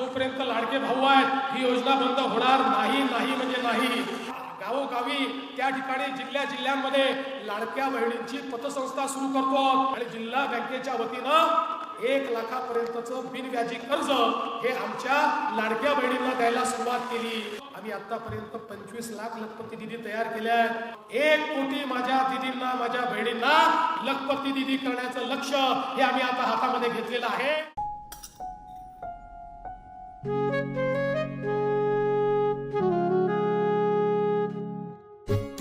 जोपर्यंत लाडके भाऊ आहेत ही योजना बंद होणार नाही नाही म्हणजे नाही. गावोगावी त्या ठिकाणी जिल्ह्या जिल्ह्यांमध्ये लाडक्या बहिणींची पतसंस्था सुरू करतो आणि जिल्हा बँकेच्या वतीनं एक लाखापर्यंतचं बिनव्याजी कर्ज हे आमच्या लाडक्या बहिणींना द्यायला सुरुवात केली. आम्ही आतापर्यंत पंचवीस लाख लखपती दिदी तयार केल्या आहेत. एक कोटी माझ्या दिदींना माझ्या बहिणींना लखपती दिदी करण्याचं लक्ष हे आम्ही आता हातामध्ये घेतलेलं आहे.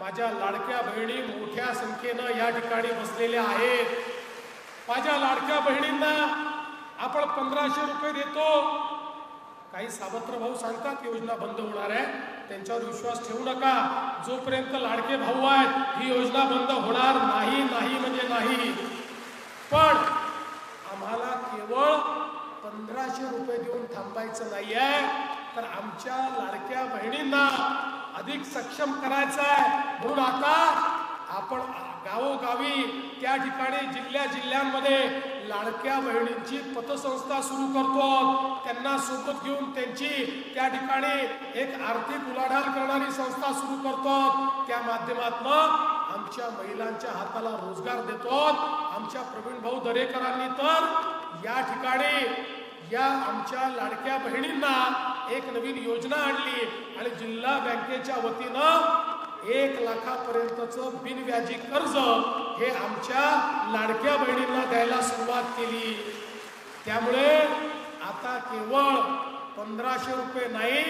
माझ्या लाडक्या बहिणी मोठ्या संख्येनं या ठिकाणी बसलेल्या आहेत. माझ्या लाडक्या बहिणींना आपण पंधराशे रुपये देतो. काही सावत्र भाऊ सांगतात योजना बंद होणार आहे. त्यांच्यावर विश्वास ठेवू नका. जोपर्यंत लाडके भाऊ आहेत ही योजना बंद होणार नाही नाही म्हणजे नाही. पण आम्हाला केवळ पंधराशे रुपये देऊन थांबायचं नाही आहे तर आमच्या लाडक्या बहिणींना अधिक सक्षम करायचं आहे. म्हणून आता आपण गावोगावी त्या ठिकाणी जिल्ह्या जिल्ह्यांमध्ये लाडक्या बहिणींची पतसंस्था सुरू करतो त्यांना सोबत घेऊन त्यांची त्या ठिकाणी एक आर्थिक उलाढाल करणारी संस्था सुरू करतो त्या माध्यमातून आमच्या महिलांच्या हाताला रोजगार देतो आमच्या प्रवीण भाऊ दरेकरांनी तर या ठिकाणी या आमच्या लाडक्या बहिणींना एक नवीन योजना आणली आणि जिल्हा बँकेच्या वतीनं एक लाखापर्यंतचं बिनव्याजी कर्ज हे आमच्या लाडक्या बहिणींना द्यायला सुरुवात केली. त्यामुळे आता केवळ पंधराशे रुपये नाही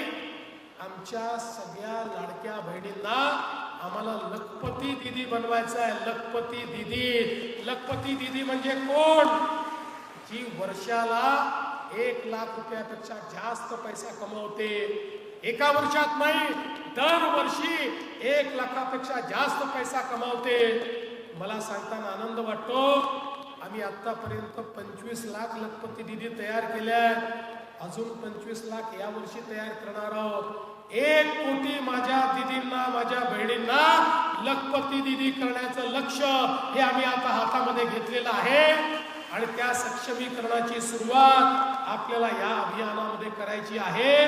आमच्या सगळ्या लाडक्या बहिणींना आम्हाला लखपती दिदी बनवायचं आहे. लखपती दिदी. लखपती दिदी म्हणजे कोण? जी वर्षाला एक लाख रुपयापेक्षा जास्त पैसा कमवते. एका वर्षात नाही दरवर्षी एक लाखापेक्षा जास्त पैसा कमावते. मला सांगताना आनंद वाटतो. आम्ही आतापर्यंत पंचवीस लाख लखपती निधी तयार केल्या. अजून पंचवीस लाख या वर्षी तयार करणार आहोत. एक कोटी माझ्या दिदींना माझ्या बहिणींना लखपती दिदी करण्याचं लक्ष हे आम्ही आता हातामध्ये घेतलेलं आहे. आणि त्या सक्षमीकरणाची सुरुवात आपल्याला या अभियानामध्ये करायची आहे.